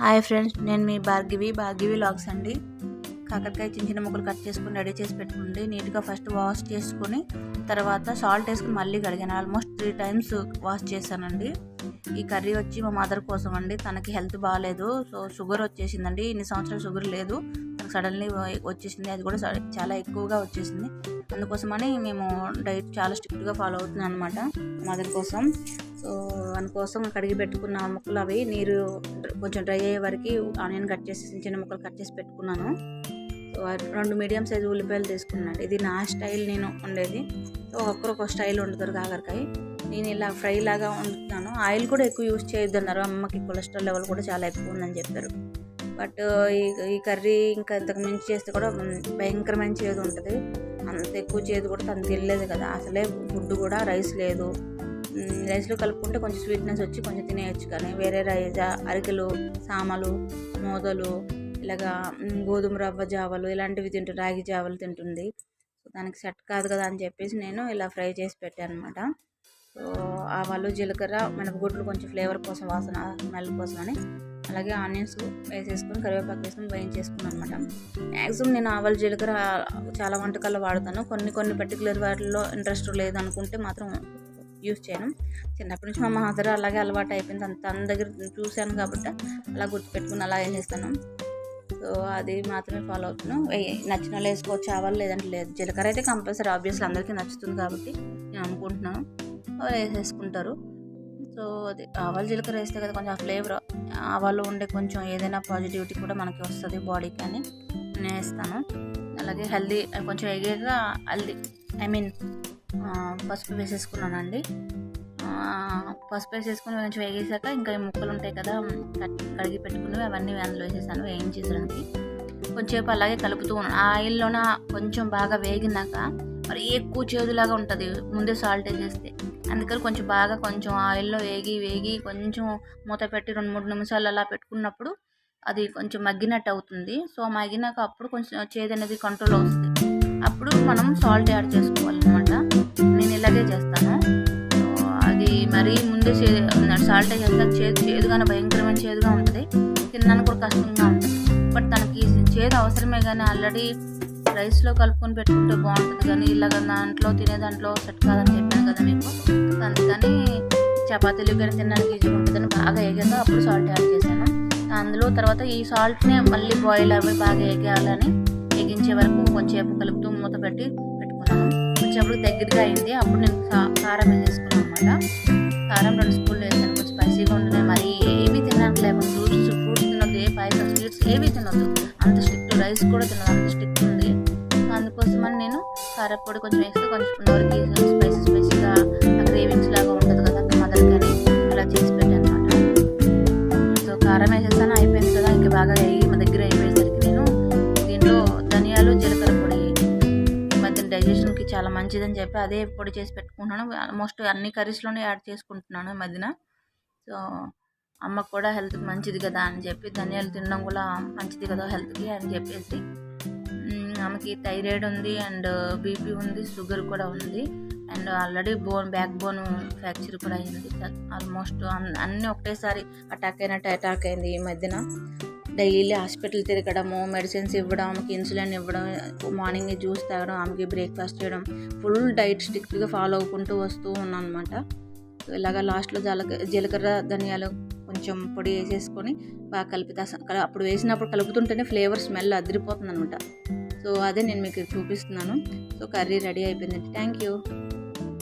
Hi friends నేను మీ భార్గివి భార్గివి logs అండి. కాకరకాయ చిన్న చిన్న ముక్కలు కట్ చేసుకుని రెడీ చేసి పెట్టుకోండి నీట్గా ఫస్ట్ వాష్ చేసుకుని తర్వాత సాల్ట్ వేసుకుని మళ్ళీ కడిగాను. ఆల్మోస్ట్ త్రీ టైమ్స్ వాష్ చేశానండి. ఈ కర్రీ వచ్చి మా మదర్ కోసం అండి. తనకి హెల్త్ బాగాలేదు. సో షుగర్ వచ్చేసిందండి. ఇన్ని సంవత్సరాలు షుగర్ లేదు. తనకు సడన్లీ వచ్చేసింది. అది కూడా చాలా ఎక్కువగా వచ్చేసింది. అందుకోసమని మేము డైట్ చాలా స్ట్రిక్ట్గా ఫాలో అవుతున్నాం అనమాట మదర్ కోసం. సో దానికోసం కడిగి పెట్టుకున్న ముక్కలు అవి నీరు కొంచెం డ్రై అయ్యే వరకు ఆనియన్ కట్ చేసి చిన్న చిన్న ముక్కలు కట్ చేసి పెట్టుకున్నాను. రెండు మీడియం సైజు ఉల్లిపాయలు తీసుకున్నాను. ఇది నా స్టైల్ నేను ఉండేది. సో ఒక్కొక్కరు ఒక స్టైల్ వండుతారు కాకరకాయ. నేను ఇలా ఫ్రై లాగా వండుతున్నాను. ఆయిల్ కూడా ఎక్కువ యూజ్ చేయొద్దు అన్నారు అమ్మకి కొలెస్ట్రాల్ లెవెల్ కూడా చాలా ఎక్కువ ఉందని చెప్పారు. బట్ ఈ ఈ కర్రీ ఇంకా ఇంతకు మించి చేస్తే కూడా భయంకరమైన చేదు ఉంటుంది. అంత ఎక్కువ చేదు కూడా తను తెలియలేదు కదా. అసలే ఫుడ్ కూడా రైస్ లేదు. రైస్లో కలుపుకుంటే కొంచెం స్వీట్నెస్ వచ్చి కొంచెం తినేయచ్చు కానీ వేరే రైస్ అరికెలు సామలు మోదలు ఇలాగా గోధుమ రవ్వ జావలు ఇలాంటివి తింటుంది రాగి జావలు తింటుంది. సో దానికి సెట్ కాదు కదా అని చెప్పేసి నేను ఇలా ఫ్రై చేసి పెట్టాను అనమాట సో ఆవాలు జీలకర్ర మినపగుడ్లు కొంచెం ఫ్లేవర్ కోసం వాసన స్మెల్ కోసం అని. అలాగే ఆనియన్స్ వేసేసుకొని కరివేపాకు వేసుకొని వేయించేసుకున్నాను అనమాట మ్యాక్సిమం నేను ఆవాలు జీలకర్ర చాలా వంటకాల్లో వాడతాను. కొన్ని కొన్ని పర్టికులర్ వాటిల్లో ఇంట్రెస్ట్ లేదనుకుంటే మాత్రం యూస్ చేయను. చిన్నప్పటి నుంచి మా మదర్ అలాగే అలవాటు అయిపోయింది. అంత తన దగ్గర చూశాను కాబట్టి అలా గుర్తుపెట్టుకుని అలా వేసేస్తాను సో అది మాత్రమే ఫాలో అవుతున్నాను. ఏ- నచ్చిన వాళ్ళు వేసుకోవచ్చు ఆవాలు లేదంటే లేదు. జీలకర్ర అయితే కంపల్సరీ ఆబ్వియస్లీ అందరికీ నచ్చుతుంది కాబట్టి నేను అనుకుంటున్నాను. వాళ్ళు వేసేసుకుంటారు. సో అది ఆవాలు జీలకర్ర వేస్తే కదా కొంచెం ఆ ఫ్లేవర్ ఆవాలు ఉండే కొంచెం ఏదైనా పాజిటివిటీ కూడా మనకి వస్తుంది బాడీకి అని నేను వేస్తాను. అలాగే హెల్దీ కొంచెం ఎగాక హల్దీ ఐ మీన్ పసుపు వేసేసుకున్నానండి. పసుపు వేసేసుకుని కొంచెం వేగేసాక ఇంకా ఈ ముక్కలు ఉంటాయి కదా కడిగి పెట్టుకుని అవన్నీ అందులో వేసేసాను వేయించేసడానికి కొంచెంసేపు అలాగే కలుపుతూ ఉన్నాను ఆ ఆయిల్లోన కొంచెం బాగా వేగినాక మరి ఎక్కువ చేదులాగా ఉంటుంది ముందే సాల్ట్ వేసేస్తే. అందుకని కొంచెం బాగా కొంచెం ఆయిల్లో వేగి వేగి కొంచెం మూత పెట్టి రెండు మూడు నిమిషాలు అలా పెట్టుకున్నప్పుడు అది కొంచెం మగ్గినట్టు అవుతుంది. సో మగ్గినాక అప్పుడు కొంచెం చేదు అనేది కంట్రోల్ అవుతుంది అప్పుడు మనం సాల్ట్ యాడ్ చేసుకోవాలన్నమాట. ఇలాగే చేస్తాను? అది మరీ ముందే సాల్ట్ చేస్తాను చేదు చేదుగానే భయంకరమైన చేదుగా ఉంటుంది. తినడానికి కూడా కష్టంగా ఉంటుంది బట్ తనకి చేదు అవసరమే కానీ ఆల్రెడీ రైస్లో కలుపుకొని పెట్టుకుంటే బాగుంటుంది కానీ ఇలాగ దాంట్లో తినే దాంట్లో సెట్ కాదని చెప్పాను కదా మీకు. అందుకని చపాతీలు కానీ తినడానికి ఈజీగా ఉంటుందని బాగా వేగాక అప్పుడు సాల్ట్ యాడ్ చేశాను. అందులో తర్వాత ఈ సాల్ట్నే మళ్ళీ బాయిల్ అవి బాగా ఎగేయాలని వేగించే వరకు కొంచెంసేపు కలుపుతూ మూత పెట్టి పెట్టుకున్నాను. కొంచెంప్పుడు దగ్గరగా అయింది. అప్పుడు నేను కారం వేసేసుకున్నాను అనమాట కారం రెండు స్పూన్లు వేసాను. కొంచెం స్పైసీగా ఉంటుంది మరి ఏవి తినడానికి లేకుండా ఫ్రూట్స్ ఫ్రూట్స్ తినొద్దు. ఏ పాయసం స్వీట్స్ ఏవి తినొద్దు. అంత స్టిక్ రైస్ కూడా తినదు అంత స్టిక్ ఉంది. అందుకోసమని నేను కారపొడి కొంచెం వేస్తే కొంచెం నోరికి స్పైసీ స్పైసీగా క్రేవింగ్స్ లాగా ఉంటుంది కదా మదర్ కానీ అలా చేసి పెట్టాను అనమాట సో కారం వేసేస్తాను. అయిపోయింది కదా. ఇంకా బాగా చాలా మంచిదని చెప్పి అదే పొడి చేసి పెట్టుకుంటున్నాను. ఆల్మోస్ట్ అన్ని కర్రీస్లోనే యాడ్ చేసుకుంటున్నాను ఈ మధ్యన. సో అమ్మకు కూడా హెల్త్కి మంచిది కదా అని చెప్పి ధనియాలు తినడం కూడా మంచిది కదా హెల్త్కి అని చెప్పేసి. ఆమెకి థైరాయిడ్ ఉంది అండ్ బీపీ ఉంది షుగర్ కూడా ఉంది. And already bone backbone fracture కూడా అయింది. ఆల్మోస్ట్ అన్నీ ఒకటేసారి అటాక్ అయినట్టు అటాక్ అయింది ఈ మధ్యన. డైలీ హాస్పిటల్ తిరగడము మెడిసిన్స్ ఇవ్వడం ఆమెకి ఇన్సులిన్ ఇవ్వడం మార్నింగ్ జ్యూస్ తాగడం ఆమెకి బ్రేక్ఫాస్ట్ చేయడం ఫుల్ డైట్ స్ట్రిక్ట్గా ఫాలో అవ్వుకుంటూ వస్తూ ఉన్నాను అనమాట ఇలాగ లాస్ట్లో జలక జీలకర్ర ధనియాలు కొంచెం పొడి వేసేసుకొని బాగా కలిపితే అప్పుడు వేసినప్పుడు కలుపుతుంటేనే ఫ్లేవర్ స్మెల్ అదిరిపోతుంది అనమాట సో అదే నేను మీకు చూపిస్తున్నాను. సో కర్రీ రెడీ అయిపోయింది థ్యాంక్ యూ.